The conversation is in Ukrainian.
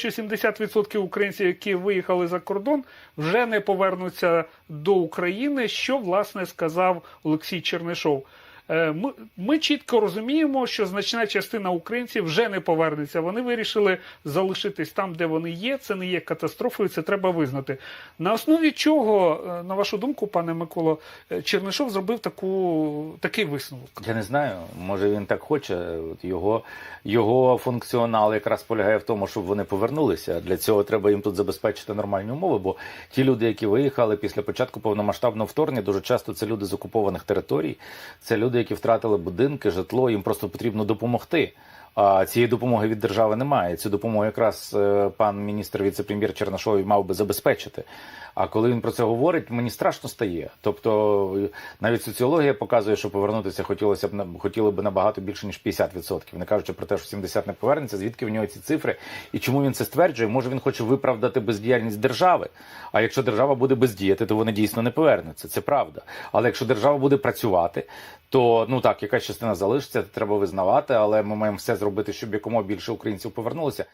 що 70% українців, які виїхали за кордон, вже не повернуться до України, що власне сказав Олексій Чернишов. Е, Ми, ми чітко розуміємо, що значна частина українців вже не повернеться. Вони вирішили залишитись там, де вони є. Це не є катастрофою, це треба визнати. На основі чого, е, на вашу думку, пане Миколо, е, Чернишов зробив таку, такий висновок? Я не знаю, може він так хоче. От Його, його функціонал якраз полягає в тому, щоб вони повернулися. Для цього треба їм тут забезпечити нормальні умови. Бо ті люди, які виїхали після початку повномасштабного вторгнення, дуже часто це люди з окупованих територій, це люди, які втратили будинки, житло. Їм просто потрібно допомогти. А цієї допомоги від держави немає. Цю допомогу якраз е, пан міністр віце-прем'єр Чернашов мав би забезпечити. А коли він про це говорить, мені страшно стає. Тобто е, навіть соціологія показує, що повернутися хотілося б хотіли б набагато більше ніж 50%. Не кажучи про те, що 70% не повернеться. Звідки в нього ці цифри і чому він це стверджує? Може він хоче виправдати бездіяльність держави. А якщо держава буде бездіяти, то вони дійсно не повернуться. Це правда. Але якщо держава буде працювати, то ну так, якась частина залишиться, треба визнавати, але ми маємо все зробити, щоб якомога більше українців повернулося.